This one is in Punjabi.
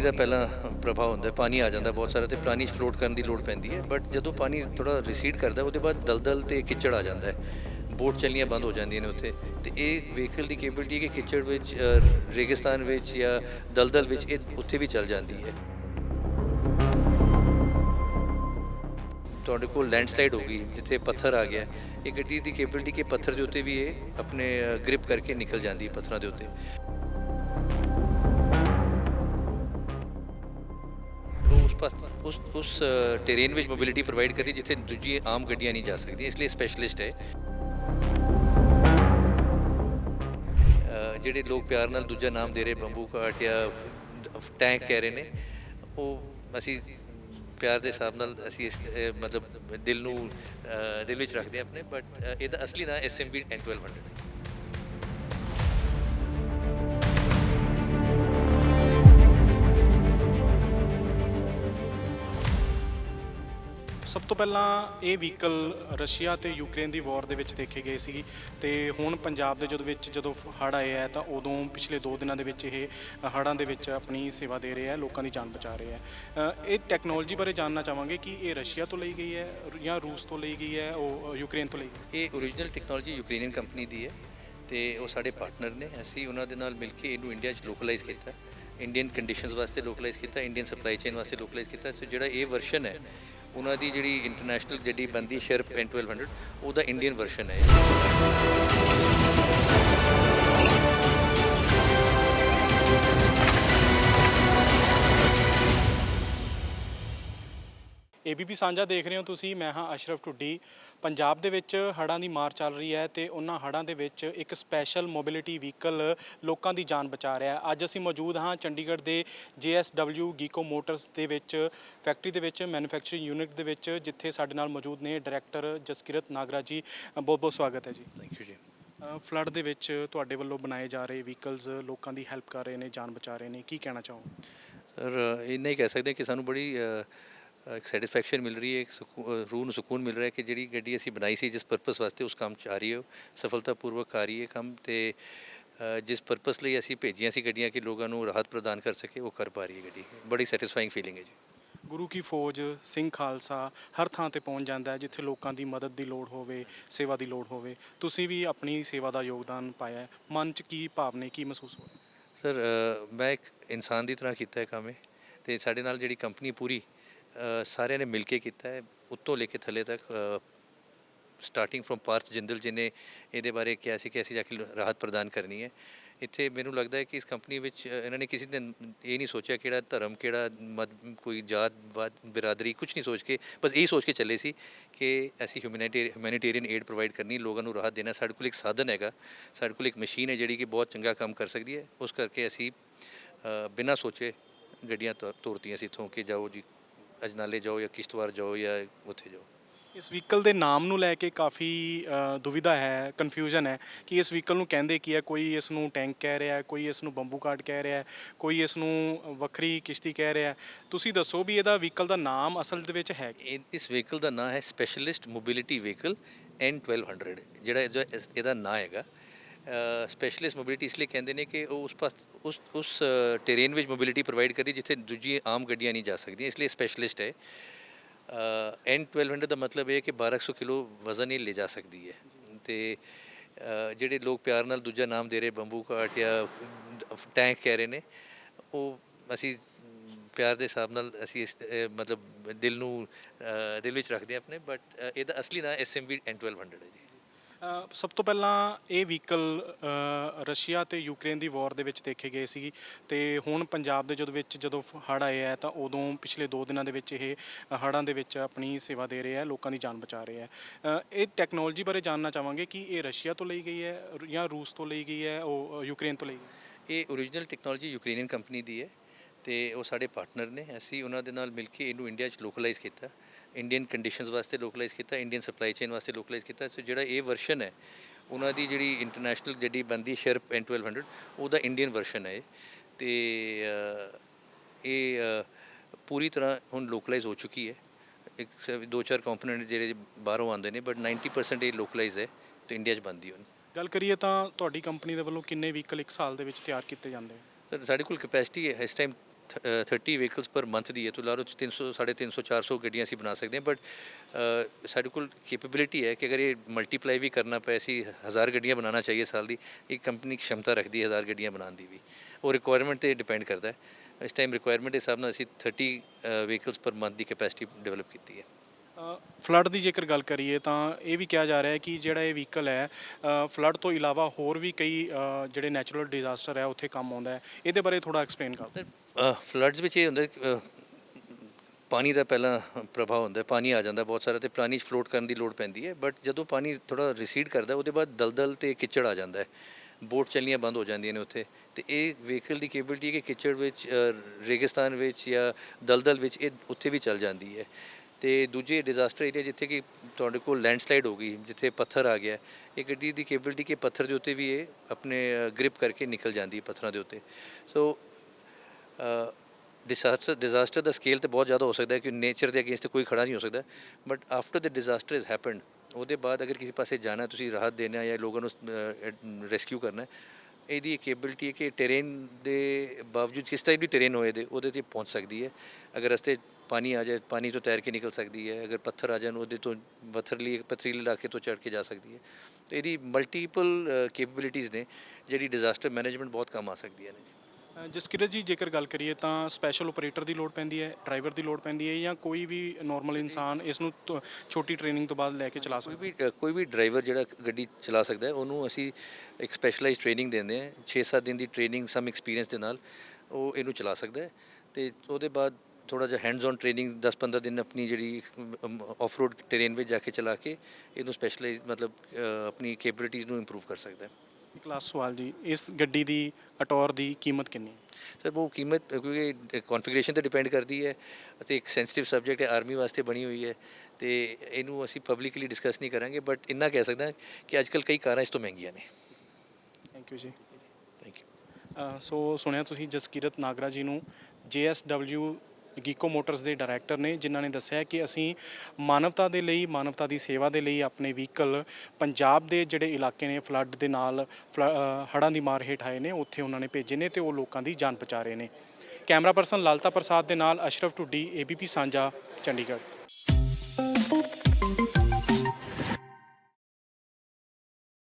ਪਾਣੀ ਦਾ ਪਹਿਲਾਂ ਪ੍ਰਭਾਵ ਹੁੰਦਾ ਪਾਣੀ ਆ ਜਾਂਦਾ ਬਹੁਤ ਸਾਰਾ ਤੇ ਪਾਣੀ ਫਲੋਟ ਕਰਨ ਦੀ ਲੋੜ ਪੈਂਦੀ ਹੈ। ਬਟ ਜਦੋਂ ਪਾਣੀ ਥੋੜਾ ਰਿਸੀਡ ਕਰਦਾ, ਉਹਦੇ ਬਾਅਦ ਦਲਦਲ ਤੇ ਕਿਚੜ ਆ ਜਾਂਦਾ ਹੈ। ਬੋਟ ਚੱਲਣੀਆਂ ਬੰਦ ਹੋ ਜਾਂਦੀਆਂ ਨੇ ਉੱਥੇ। ਤੇ ਇਹ ਵਹੀਕਲ ਦੀ ਕੈਪੇਬਿਲਿਟੀ ਹੈ ਕਿ ਕਿਚੜ ਵਿੱਚ ਰੇਗਿਸਤਾਨ ਵਿੱਚ ਜਾਂ ਦਲਦਲ ਵਿੱਚ ਇਹ ਉੱਥੇ ਵੀ ਚੱਲ ਜਾਂਦੀ ਹੈ। ਤੁਹਾਡੇ ਕੋਲ ਲੈਂਡਸਲਾਈਡ ਹੋ ਗਈ, ਜਿੱਥੇ ਪੱਥਰ ਆ ਗਿਆ। ਇਹ ਗੱਡੀ ਦੀ ਕੈਪੇਬਿਲਿਟੀ ਕਿ ਪੱਥਰ ਦੇ ਉੱਤੇ ਵੀ ਇਹ ਆਪਣੇ ਗ੍ਰਿਪ ਕਰਕੇ ਨਿਕਲ ਜਾਂਦੀ ਹੈ ਪੱਥਰਾਂ ਦੇ ਉੱਤੇ। ਉਸ ਉਸ ਉਸ ਵਿੱਚ ਮੋਬਿਲਿਟੀ ਪ੍ਰੋਵਾਈਡ ਕਰਦੀ ਜਿੱਥੇ ਦੂਜੀ ਆਮ ਗੱਡੀਆਂ ਨਹੀਂ ਜਾ ਸਕਦੀਆਂ, ਇਸ ਲਈ ਸਪੈਸ਼ਲਿਸਟ ਹੈ। ਜਿਹੜੇ ਲੋਕ ਪਿਆਰ ਨਾਲ ਦੂਜਾ ਨਾਮ ਦੇ ਰਹੇ, ਬੰਬੂ ਕਾਟ ਜਾਂ ਟੈਂਕ ਕਹਿ ਰਹੇ ਨੇ, ਉਹ ਅਸੀਂ ਪਿਆਰ ਦੇ ਹਿਸਾਬ ਨਾਲ ਅਸੀਂ ਇਸ ਮਤਲਬ ਦਿਲ ਨੂੰ ਦਿਲ ਵਿੱਚ ਰੱਖਦੇ ਹਾਂ ਆਪਣੇ ਬਟ ਇਹਦਾ ਅਸਲੀ ਨਾਮ ਐਸਐਮਬੀ N1200 ਸਭ ਤੋਂ ਪਹਿਲਾਂ ਇਹ ਵਹੀਕਲ ਰਸ਼ੀਆ ਤੇ ਯੂਕਰੇਨ ਦੀ ਵਾਰ ਦੇ ਵਿੱਚ ਦੇਖੇ ਗਏ ਸੀ ਤੇ ਹੁਣ ਪੰਜਾਬ ਦੇ ਜਦੋਂ ਵਿੱਚ ਜਦੋਂ ਹੜ੍ਹ ਆਏ ਆ ਤਾਂ ਉਦੋਂ ਪਿਛਲੇ 2 ਦਿਨਾਂ ਦੇ ਵਿੱਚ ਇਹ ਹੜ੍ਹਾਂ ਦੇ ਵਿੱਚ ਆਪਣੀ ਸੇਵਾ ਦੇ ਰਹੇ ਆ, ਲੋਕਾਂ ਦੀ ਜਾਨ ਬਚਾ ਰਹੇ ਆ। ਇਹ ਟੈਕਨੋਲੋਜੀ ਬਾਰੇ ਜਾਣਨਾ ਚਾਹਾਂਗੇ ਕਿ ਇਹ ਰਸ਼ੀਆ ਤੋਂ ਲਈ ਗਈ ਹੈ ਜਾਂ ਰੂਸ ਤੋਂ ਲਈ ਗਈ ਹੈ, ਉਹ ਯੂਕਰੇਨ ਤੋਂ ਲਈ ਗਈ ਇਹ ਓਰੀਜਨਲ ਟੈਕਨੋਲੋਜੀ ਯੂਕਰੇਨੀਅਨ ਕੰਪਨੀ ਦੀ ਹੈ ਤੇ ਉਹ ਸਾਡੇ ਪਾਰਟਨਰ ਨੇ, ਅਸੀਂ ਉਹਨਾਂ ਦੇ ਨਾਲ ਮਿਲ ਕੇ ਇਹਨੂੰ ਇੰਡੀਆ 'ਚ ਲੋਕਲਾਈਜ਼ ਕੀਤਾ। ਇੰਡੀਅਨ ਕੰਡੀਸ਼ਨਸ ਵਾਸਤੇ ਲੋਕਲਾਈਜ਼ ਕੀਤਾ ਇੰਡੀਅਨ ਸਪਲਾਈ ਚੇਨ ਵਾਸਤੇ ਲੋਕਲਾਈਜ਼ ਕੀਤਾ। ਸੋ ਜਿਹੜਾ ਇਹ ਵਰਸ਼ਨ ਹੈ, ਉਹਨਾਂ ਦੀ ਜਿਹੜੀ ਇੰਟਰਨੈਸ਼ਨਲ ਜਿਹੜੀ ਬੰਦੀ ਸ਼ਰਪ N1200 ਉਹਦਾ ਇੰਡੀਅਨ ਵਰਸ਼ਨ ਹੈ। ਏਬੀਪੀ ਸਾਂਝਾ ਦੇਖ ਰਹੇ ਹੋ ਤੁਸੀਂ ਮੈਂ ਹਾਂ ਅਸ਼ਰਫ ਟੁੱਡੀ ਪੰਜਾਬ ਦੇ ਵਿੱਚ ਹੜ੍ਹਾਂ ਦੀ ਮਾਰ ਚੱਲ ਰਹੀ ਹੈ ਤੇ ਉਹਨਾਂ ਹੜ੍ਹਾਂ ਦੇ ਵਿੱਚ ਇੱਕ ਸਪੈਸ਼ਲ ਮੋਬਿਲਿਟੀ ਵਹੀਕਲ ਲੋਕਾਂ ਦੀ ਜਾਨ ਬਚਾ ਰਿਹਾ ਹੈ। ਅੱਜ ਅਸੀਂ ਮੌਜੂਦ ਹਾਂ ਚੰਡੀਗੜ੍ਹ ਦੇ JSW ਗੀਕੋ ਮੋਟਰਸ ਦੇ ਵਿੱਚ ਫੈਕਟਰੀ ਦੇ ਵਿੱਚ ਮੈਨੂਫੈਕਚਰਿੰਗ ਯੂਨਿਟ ਦੇ ਵਿੱਚ ਜਿੱਥੇ ਸਾਡੇ ਨਾਲ ਮੌਜੂਦ ਨੇ ਡਾਇਰੈਕਟਰ ਜਸਕਿਰਤ ਨਾਗਰਾ ਜੀ। ਬਹੁਤ ਬਹੁਤ ਸਵਾਗਤ ਹੈ ਜੀ। ਥੈਂਕ ਯੂ ਜੀ। ਫਲੱਡ ਦੇ ਵਿੱਚ ਤੁਹਾਡੇ ਵੱਲੋਂ ਬਣਾਏ ਜਾ ਰਹੇ ਵਹੀਕਲਸ ਲੋਕਾਂ ਦੀ ਹੈਲਪ ਕਰ ਰਹੇ ਨੇ ਜਾਨ ਬਚਾ ਰਹੇ ਨੇ ਕੀ ਕਹਿਣਾ ਚਾਹੋ ਸਰ ਇੰਨਾ ਹੀ ਕਹਿ ਸਕਦੇ ਕਿ ਸਾਨੂੰ ਬੜੀ ਇੱਕ ਸੈਟੀਸਫੈਕਸ਼ਨ ਮਿਲ ਰਹੀ ਹੈ ਇੱਕ ਰੂਹ ਨੂੰ ਸਕੂਨ ਮਿਲ ਰਿਹਾ ਹੈ ਕਿ ਜਿਹੜੀ ਗੱਡੀ ਅਸੀਂ ਬਣਾਈ ਸੀ ਜਿਸ ਪਰਪਸ ਵਾਸਤੇ ਉਸ ਕੰਮ ਚ ਆ ਰਹੀ ਹੈ ਸਫਲਤਾਪੂਰਵਕ ਆ ਰਹੀ ਹੈ ਕੰਮ ਤੇ ਜਿਸ ਪਰਪਸ ਲਈ ਅਸੀਂ ਭੇਜੀਆਂ ਸੀ ਗੱਡੀਆਂ ਕਿ ਲੋਕਾਂ ਨੂੰ ਰਾਹਤ ਪ੍ਰਦਾਨ ਕਰ ਸਕੇ ਉਹ ਕਰ ਪਾ ਰਹੀ ਹੈ ਗੱਡੀ। ਬੜੀ ਸੈਟੀਸਫਾਈਂਗ ਫੀਲਿੰਗ ਹੈ ਜੀ। ਗੁਰੂ ਕੀ ਫੌਜ ਸਿੰਘ ਖਾਲਸਾ ਹਰ ਥਾਂ ਤੇ ਪਹੁੰਚ ਜਾਂਦਾ ਹੈ ਜਿੱਥੇ ਲੋਕਾਂ ਦੀ ਮਦਦ ਦੀ ਲੋੜ ਹੋਵੇ ਸੇਵਾ ਦੀ ਲੋੜ ਹੋਵੇ। ਤੁਸੀਂ ਵੀ ਆਪਣੀ ਸੇਵਾ ਦਾ ਯੋਗਦਾਨ ਪਾਇਆ। ਮਨ 'ਚ ਕੀ ਭਾਵਨੇ ਕੀ ਮਹਿਸੂਸ ਹੋਇਆ ਸਰ ਮੈਂ ਇੱਕ ਇਨਸਾਨ ਦੀ ਤਰ੍ਹਾਂ ਕੀਤਾ ਹੈ ਕੰਮ ਇਹ ਤੇ ਸਾਡੇ ਨਾਲ ਜਿਹੜੀ ਕੰਪਨੀ ਪੂਰੀ ਸਾਰਿਆਂ ਨੇ ਮਿਲ ਕੇ ਕੀਤਾ ਹੈ। ਉੱਤੋਂ ਲੈ ਕੇ ਥੱਲੇ ਤੱਕ ਸਟਾਰਟਿੰਗ ਫਰੋਮ ਪਾਰਥ ਜਿੰਦਲ ਜੀ ਨੇ ਇਹਦੇ ਬਾਰੇ ਕਿਹਾ ਸੀ ਕਿ ਅਸੀਂ ਜਾ ਕੇ ਰਾਹਤ ਪ੍ਰਦਾਨ ਕਰਨੀ ਹੈ। ਇੱਥੇ ਮੈਨੂੰ ਲੱਗਦਾ ਹੈ ਕਿ ਇਸ ਕੰਪਨੀ ਵਿੱਚ ਇਹਨਾਂ ਨੇ ਕਿਸੇ ਨੇ ਇਹ ਨਹੀਂ ਸੋਚਿਆ ਕਿਹੜਾ ਧਰਮ, ਕਿਹੜਾ ਮਤ, ਕੋਈ ਜਾਤ, ਵਾਤ, ਬਿਰਾਦਰੀ ਕੁਝ ਨਹੀਂ ਸੋਚ ਕੇ, ਬਸ ਇਹ ਸੋਚ ਕੇ ਚੱਲੇ ਸੀ ਕਿ ਅਸੀਂ ਹਿਊਮੈਨਿਟੇਰੀਅਨ ਹਿਊਮੈਨਿਟੇਰੀਅਨ ਏਡ ਪ੍ਰੋਵਾਈਡ ਕਰਨੀ ਲੋਕਾਂ ਨੂੰ ਰਾਹਤ ਦੇਣਾ ਸਾਡੇ ਕੋਲ ਇੱਕ ਸਾਧਨ ਹੈਗਾ। ਸਾਡੇ ਕੋਲ ਇੱਕ ਮਸ਼ੀਨ ਹੈ ਜਿਹੜੀ ਕਿ ਬਹੁਤ ਚੰਗਾ ਕੰਮ ਕਰ ਸਕਦੀ ਹੈ। ਉਸ ਕਰਕੇ ਅਸੀਂ ਬਿਨਾਂ ਸੋਚੇ ਗੱਡੀਆਂ ਤੁਰ- ਤੁਰਤੀਆਂ ਸੀ। ਇੱਥੋਂ ਕਿ ਜਾਓ ਜੀ। ਅਜਨਾਲੇ ਜਾਓ ਜਾਂ ਕਿਸ਼ਤਵਾੜ ਜਾਓ ਜਾਂ ਉੱਥੇ ਜਾਓ। ਇਸ ਵਹੀਕਲ ਦੇ ਨਾਮ ਨੂੰ ਲੈ ਕੇ ਕਾਫੀ ਦੁਵਿਧਾ ਹੈ ਕਨਫਿਊਜ਼ਨ ਹੈ ਕਿ ਇਸ ਵਹੀਕਲ ਨੂੰ ਕਹਿੰਦੇ ਕੀ ਹੈ ਕੋਈ ਇਸ ਨੂੰ ਟੈਂਕ ਕਹਿ ਰਿਹਾ ਹੈ ਕੋਈ ਇਸ ਨੂੰ ਬੰਬੂ ਕਾਟ ਕਹਿ ਰਿਹਾ ਹੈ ਕੋਈ ਇਸ ਨੂੰ ਵੱਖਰੀ ਕਿਸ਼ਤੀ ਕਹਿ ਰਿਹਾ। ਹੈ ਤੁਸੀਂ ਦੱਸੋ ਵੀ ਇਹਦਾ ਵਹੀਕਲ ਦਾ ਨਾਮ ਅਸਲ ਦੇ ਵਿੱਚ ਹੈ ਕੀ? ਇਸ ਵਹੀਕਲ ਦਾ ਨਾਮ ਹੈ ਸਪੈਸ਼ਲਿਸਟ ਮੋਬਿਲਿਟੀ ਵਹੀਕਲ N1200 ਜਿਹੜਾ ਇਹਦਾ ਨਾਮ ਹੈਗਾ। ਸਪੈਸ਼ਲਿਸਟ ਮੋਬਿਲਿਟੀ ਇਸ ਲਈ ਕਹਿੰਦੇ ਨੇ ਕਿ ਉਹ ਉਸ ਪਾਸ ਉਸ ਉਸ ਟੈਰੇਨ ਵਿੱਚ ਮੋਬਿਲਿਟੀ ਪ੍ਰੋਵਾਈਡ ਕਰਦੀ ਜਿੱਥੇ ਦੂਜੀ ਆਮ ਗੱਡੀਆਂ ਨਹੀਂ ਜਾ ਸਕਦੀਆਂ। ਇਸ ਲਈ ਸਪੈਸ਼ਲਿਸਟ ਹੈ। N1200 ਦਾ ਮਤਲਬ ਇਹ ਹੈ ਕਿ 1200 ਕਿਲੋ ਵਜ਼ਨ ਹੀ ਲੈ ਜਾ ਸਕਦੀ ਹੈ। ਤੇ ਜਿਹੜੇ ਲੋਕ ਪਿਆਰ ਨਾਲ ਦੂਜਾ ਨਾਮ ਦੇ ਰਹੇ, ਬੰਬੂ ਕਾਟ ਜਾਂ ਟੈਂਕ ਕਹਿ ਰਹੇ ਨੇ, ਉਹ ਅਸੀਂ ਪਿਆਰ ਦੇ ਹਿਸਾਬ ਨਾਲ ਅਸੀਂ ਇਸ ਮਤਲਬ ਦਿਲ ਨੂੰ ਦਿਲ ਵਿੱਚ ਰੱਖਦੇ ਹਾਂ ਆਪਣੇ ਬਟ ਇਹਦਾ ਅਸਲੀ ਨਾਮ ਐਸਐਮਬੀ N1200 ਹੈ ਜੀ। ਸਭ ਤੋਂ ਪਹਿਲਾਂ ਇਹ ਵਹੀਕਲ ਰਸ਼ੀਆ ਤੇ ਯੂਕਰੇਨ ਦੀ ਵਾਰ ਦੇ ਵਿੱਚ ਦੇਖੇ ਗਏ ਸੀ ਤੇ ਹੁਣ ਪੰਜਾਬ ਦੇ ਜਦੋਂ ਵਿੱਚ ਜਦੋਂ ਹੜ੍ਹ ਆਏ ਆ ਤਾਂ ਉਦੋਂ ਪਿਛਲੇ 2 ਦਿਨਾਂ ਦੇ ਵਿੱਚ ਇਹ ਹੜ੍ਹਾਂ ਦੇ ਵਿੱਚ ਆਪਣੀ ਸੇਵਾ ਦੇ ਰਹੇ ਆ, ਲੋਕਾਂ ਦੀ ਜਾਨ ਬਚਾ ਰਹੇ ਆ। ਇਹ ਟੈਕਨੋਲੋਜੀ ਬਾਰੇ ਜਾਨਣਾ ਚਾਹਾਂਗੇ ਕਿ ਇਹ ਰਸ਼ੀਆ ਤੋਂ ਲਈ ਗਈ ਹੈ ਜਾਂ ਰੂਸ ਤੋਂ ਲਈ ਗਈ ਹੈ, ਉਹ ਯੂਕਰੇਨ ਤੋਂ ਲਈ ਇਹ ਓਰੀਜਨਲ ਟੈਕਨੋਲੋਜੀ ਯੂਕਰੇਨੀਅਨ ਕੰਪਨੀ ਦੀ ਹੈ ਤੇ ਉਹ ਸਾਡੇ ਪਾਰਟਨਰ ਨੇ, ਅਸੀਂ ਉਹਨਾਂ ਦੇ ਨਾਲ ਮਿਲ ਕੇ ਇਹਨੂੰ ਇੰਡੀਆ 'ਚ ਲੋਕਲਾਈਜ਼ ਕੀਤਾ। ਇੰਡੀਅਨ ਕੰਡੀਸ਼ਨਸ ਵਾਸਤੇ ਲੋਕਲਾਈਜ਼ ਕੀਤਾ ਇੰਡੀਅਨ ਸਪਲਾਈ ਚੇਨ ਵਾਸਤੇ ਲੋਕਲਾਈਜ਼ ਕੀਤਾ ਸੋ ਜਿਹੜਾ ਇਹ ਵਰਸ਼ਨ ਹੈ ਉਹਨਾਂ ਦੀ ਜਿਹੜੀ ਇੰਟਰਨੈਸ਼ਨਲ ਜਿਹੜੀ ਬੰਦੀ ਸ਼ਰਪ N1200 ਉਹਦਾ ਇੰਡੀਅਨ ਵਰਸ਼ਨ ਹੈ ਤੇ ਇਹ ਪੂਰੀ ਤਰ੍ਹਾਂ ਹੁਣ ਲੋਕਲਾਈਜ਼ ਹੋ ਚੁੱਕੀ ਹੈ। ਇੱਕ ਦੋ ਚਾਰ ਕੰਪੋਨੈਂਟ ਜਿਹੜੇ ਬਾਹਰੋਂ ਆਉਂਦੇ ਨੇ ਬਟ 90% ਇਹ ਲੋਕਲਾਈਜ਼ ਹੈ ਤੇ ਇੰਡੀਆ 'ਚ ਬਣਦੀ ਹੁਣ। ਗੱਲ ਕਰੀਏ ਤਾਂ ਤੁਹਾਡੀ ਕੰਪਨੀ ਦੇ ਵੱਲੋਂ ਕਿੰਨੇ ਵਹੀਕਲ ਇੱਕ ਸਾਲ ਦੇ ਵਿੱਚ ਤਿਆਰ ਕੀਤੇ ਜਾਂਦੇ ਸਰ ਸਾਡੇ ਕੋਲ ਕੈਪੈਸਿਟੀ ਹੈ ਇਸ ਟਾਈਮ 30 ਵਹੀਕਲਸ ਪਰ ਮੰਥ ਦੀ ਹੈ, ਤੋਂ ਲਾ ਲਓ 300 350 400 ਗੱਡੀਆਂ ਅਸੀਂ ਬਣਾ ਸਕਦੇ ਹਾਂ ਬਟ ਸਾਡੇ ਕੋਲ ਕੇਪੇਬਿਲਿਟੀ ਹੈ ਕਿ ਅਗਰ ਇਹ ਮਲਟੀਪਲਾਈ ਵੀ ਕਰਨਾ ਪਏ, ਅਸੀਂ ਹਜ਼ਾਰ ਗੱਡੀਆਂ ਬਣਾਉਣਾ ਚਾਹੀਏ ਸਾਲ ਦੀ, ਇਹ ਕੰਪਨੀ ਕਮਤਾ ਰੱਖਦੀ ਹੈ 1000 ਗੱਡੀਆਂ ਬਣਾਉਣ ਦੀ ਵੀ। ਉਹ ਰਿਕੁਆਇਰਮੈਂਟ ਤੇ ਡਿਪੈਂਡ ਕਰਦਾ ਇਸ ਟਾਈਮ ਰਿਕੁਆਇਰਮੈਂਟ ਦੇ ਹਿਸਾਬ ਨਾਲ ਅਸੀਂ 30 ਵਹੀਕਲਸ ਪਰ ਮੰਥ ਦੀ ਕੈਪੈਸਿਟੀ ਡਿਵੈਲਪ ਕੀਤੀ ਹੈ। ਫਲੱਡ ਦੀ ਜੇਕਰ ਗੱਲ ਕਰੀਏ ਤਾਂ ਇਹ ਵੀ ਕਿਹਾ ਜਾ ਰਿਹਾ ਹੈ ਕਿ ਜਿਹੜਾ ਇਹ ਵਹੀਕਲ ਹੈ ਫਲੱਡ ਤੋਂ ਇਲਾਵਾ ਹੋਰ ਵੀ ਕਈ ਜਿਹੜੇ ਨੈਚੁਰਲ ਡਿਜ਼ਾਸਟਰ ਹੈ, ਉੱਥੇ ਕੰਮ ਆਉਂਦਾ ਹੈ। ਇਹਦੇ ਬਾਰੇ ਥੋੜਾ ਐਕਸਪਲੇਨ ਕਰੋ ਫਲੱਡਸ ਵਿੱਚ ਇਹ ਹੁੰਦਾ ਪਾਣੀ ਦਾ ਪਹਿਲਾਂ ਪ੍ਰਭਾਵ ਹੁੰਦਾ ਪਾਣੀ ਆ ਜਾਂਦਾ ਬਹੁਤ ਸਾਰਾ ਤੇ ਪਾਣੀ 'ਚ ਫਲੋਟ ਕਰਨ ਦੀ ਲੋੜ ਪੈਂਦੀ ਹੈ ਬਟ ਜਦੋਂ ਪਾਣੀ ਥੋੜਾ ਰਿਸੀਡ ਕਰਦਾ, ਉਹਦੇ ਬਾਅਦ ਦਲਦਲ ਤੇ ਕਿਚੜ ਆ ਜਾਂਦਾ ਹੈ। ਬੋਟ ਚੱਲਣੀਆਂ ਬੰਦ ਹੋ ਜਾਂਦੀਆਂ ਨੇ ਉੱਥੇ ਤੇ ਇਹ ਵਹੀਕਲ ਦੀ ਕੈਪੇਬਿਲਿਟੀ ਹੈ ਕਿ ਕਿਚੜ ਵਿੱਚ ਰੇਗਿਸਤਾਨ ਵਿੱਚ ਜਾਂ ਦਲਦਲ ਵਿੱਚ ਇਹ ਉੱਥੇ ਵੀ ਚੱਲ ਜਾਂਦੀ ਹੈ। ਤੇ ਦੂਜੇ ਡਿਜ਼ਾਸਟਰ ਏਰੀਆ ਜਿੱਥੇ ਕਿ ਤੁਹਾਡੇ ਕੋਲ ਲੈਂਡਸਲਾਈਡ ਹੋ ਗਈ, ਜਿੱਥੇ ਪੱਥਰ ਆ ਗਿਆ, ਇਹ ਗੱਡੀ ਦੀ ਕੇਬਿਲਿਟੀ ਕਿ ਪੱਥਰ ਦੇ ਉੱਤੇ ਵੀ ਇਹ ਆਪਣੇ ਗ੍ਰਿਪ ਕਰਕੇ ਨਿਕਲ ਜਾਂਦੀ ਹੈ ਪੱਥਰਾਂ ਦੇ ਉੱਤੇ। ਸੋ ਡਿਜ਼ਾਸਟਰ ਡਿਜ਼ਾਸਟਰ ਦਾ ਸਕੇਲ ਤੇ ਬਹੁਤ ਜ਼ਿਆਦਾ ਹੋ ਸਕਦਾ ਹੈ ਕਿ ਨੇਚਰ ਦੇ ਅਗੇਂਸਟ ਕੋਈ ਖੜਾ ਨਹੀਂ ਹੋ ਸਕਦਾ but after the disaster is happened ਉਹਦੇ ਬਾਅਦ ਅਗਰ ਕਿਸੇ ਪਾਸੇ ਜਾਣਾ ਤੁਸੀਂ ਰਾਹਤ ਦੇਣਾ ਜਾਂ ਲੋਕਾਂ ਨੂੰ ਰੈਸਕਿਊ ਕਰਨਾ ਹੈ, ਇਹਦੀ ਕੇਬਿਲਿਟੀ ਹੈ ਕਿ ਟਰੇਨ ਦੇ ਬਾਵਜੂਦ ਕਿਸ ਟਾਈਪ ਦੀ ਟਰੇਨ ਹੋਏ ਦੇ ਉਹਦੇ ਤੇ ਪਹੁੰਚ ਸਕਦੀ ਹੈ। ਅਗਰ ਰਸਤੇ ਪਾਣੀ ਆ ਜਾਏ ਪਾਣੀ ਤੋਂ ਤੈਰ ਕੇ ਨਿਕਲ ਸਕਦੀ ਹੈ। ਅਗਰ ਪੱਥਰ ਆ ਜਾਣ ਉਹਦੇ ਤੋਂ ਪੱਥਰਲੀ ਪਥਰੀਲੇ ਇਲਾਕੇ ਤੋਂ ਚੜ੍ਹ ਕੇ ਜਾ ਸਕਦੀ ਹੈ। ਤੇ ਇਹਦੀ ਮਲਟੀਪਲ ਕੈਪੇਬਿਲਿਟੀਜ਼ ਨੇ ਜਿਹੜੀ ਡਿਜ਼ਾਸਟਰ ਮੈਨੇਜਮੈਂਟ ਬਹੁਤ ਕੰਮ ਆ ਸਕਦੀਆਂ ਨੇ ਜੀ ਜਸਕਿਰਤ ਜੀ ਜੇਕਰ ਗੱਲ ਕਰੀਏ ਤਾਂ ਸਪੈਸ਼ਲ ਆਪਰੇਟਰ ਦੀ ਲੋੜ ਪੈਂਦੀ ਹੈ ਡਰਾਈਵਰ ਦੀ ਲੋੜ ਪੈਂਦੀ ਹੈ ਜਾਂ ਕੋਈ ਵੀ ਨਾਰਮਲ ਇਨਸਾਨ ਇਸ ਨੂੰ ਛੋਟੀ ਟ੍ਰੇਨਿੰਗ ਤੋਂ ਬਾਅਦ ਲੈ ਕੇ ਚਲਾ ਕੋਈ ਸਕਦਾ ਵੀ ਅ, ਕੋਈ ਵੀ ਡਰਾਈਵਰ ਜਿਹੜਾ ਗੱਡੀ ਚਲਾ ਸਕਦਾ ਹੈ ਉਹਨੂੰ ਅਸੀਂ ਇੱਕ ਸਪੈਸ਼ਲਾਈਜ਼ਡ ਟ੍ਰੇਨਿੰਗ ਦਿੰਦੇ ਹਾਂ। 6-7 ਦਿਨ ਦੀ ਟ੍ਰੇਨਿੰਗ ਸਮ ਐਕਸਪੀਰੀਅੰਸ ਦੇ ਨਾਲ ਉਹ ਇਹਨੂੰ ਚਲਾ ਸਕਦਾ ਹੈ। ਤੇ ਉਹਦੇ ਬਾਅਦ ਥੋੜਾ ਜਿਹਾ ਹੈਂਡਸ ਔਨ ਟ੍ਰੇਨਿੰਗ 10-15 ਦਿਨ ਆਪਣੀ ਜਿਹੜੀ ਆਫ ਰੋਡ ਟ੍ਰੇਨ ਵਿੱਚ ਜਾ ਕੇ ਚਲਾ ਕੇ ਇਹਨੂੰ ਸਪੈਸ਼ਲਾਈਜ਼ ਮਤਲਬ ਆਪਣੀ ਕੈਪੇਬਿਲਿਟੀਜ਼ ਨੂੰ ਇੰਪਰੂਵ ਕਰ ਸਕਦਾ ਹੈ। ਇੱਕ ਲਾਸਟ ਸਵਾਲ ਜੀ ਇਸ ਗੱਡੀ ਦੀ ਅਟੋਰ ਦੀ ਕੀਮਤ ਕਿੰਨੀ ਹੈ? ਸਰ ਉਹ ਕੀਮਤ ਕਿਉਂਕਿ ਕਨਫੀਗਰੇਸ਼ਨ ਤੇ ਡਿਪੈਂਡ ਕਰਦੀ ਹੈ ਅਤੇ ਇੱਕ ਸੈਂਸਿਟਿਵ ਸਬਜੈਕਟ ਹੈ ਆਰਮੀ ਵਾਸਤੇ ਬਣੀ ਹੋਈ ਹੈ ਤੇ ਇਹਨੂੰ ਅਸੀਂ ਪਬਲਿਕਲੀ ਡਿਸਕਸ ਨਹੀਂ ਕਰਾਂਗੇ ਬਟ ਇੰਨਾ ਕਹਿ ਸਕਦਾ ਕਿ ਅੱਜਕੱਲ ਕਈ ਕਾਰਾਂ ਇਸ ਤੋਂ ਮਹਿੰਗੀਆਂ ਨੇ। ਥੈਂਕ ਯੂ ਜੀ। ਥੈਂਕ ਯੂ ਸੋ ਸੁਣਿਆ ਤੁਸੀਂ ਜਸਕੀਰਤ ਨਾਗਰਾ ਜੀ ਨੂੰ JSW ਗੀਕੋ ਮੋਟਰਸ ਦੇ ਡਾਇਰੈਕਟਰ ਨੇ, ਜਿਨ੍ਹਾਂ ਨੇ ਦੱਸਿਆ ਕਿ ਅਸੀਂ ਮਾਨਵਤਾ ਦੇ ਲਈ, ਮਾਨਵਤਾ ਦੀ ਸੇਵਾ ਦੇ ਲਈ ਆਪਣੇ ਵਹੀਕਲ ਪੰਜਾਬ ਦੇ ਜਿਹੜੇ ਇਲਾਕੇ ਨੇ ਫਲੱਡ ਦੇ ਨਾਲ, ਫਲ- ਹੜ੍ਹਾਂ ਦੀ ਮਾਰ ਹੇਠ ਆਏ ਨੇ, ਉੱਥੇ ਉਹਨਾਂ ਨੇ ਭੇਜੇ ਨੇ ਤੇ ਉਹ ਲੋਕਾਂ ਦੀ ਜਾਨ ਬਚਾ ਰਹੇ ਨੇ। ਕੈਮਰਾ ਪਰਸਨ ਲਾਲਤਾ ਪ੍ਰਸਾਦ ਦੇ ਨਾਲ ਅਸ਼ਰਫ ਟੁੱਡੀ ABP ਸਾਂਝਾ, ਚੰਡੀਗੜ੍ਹ।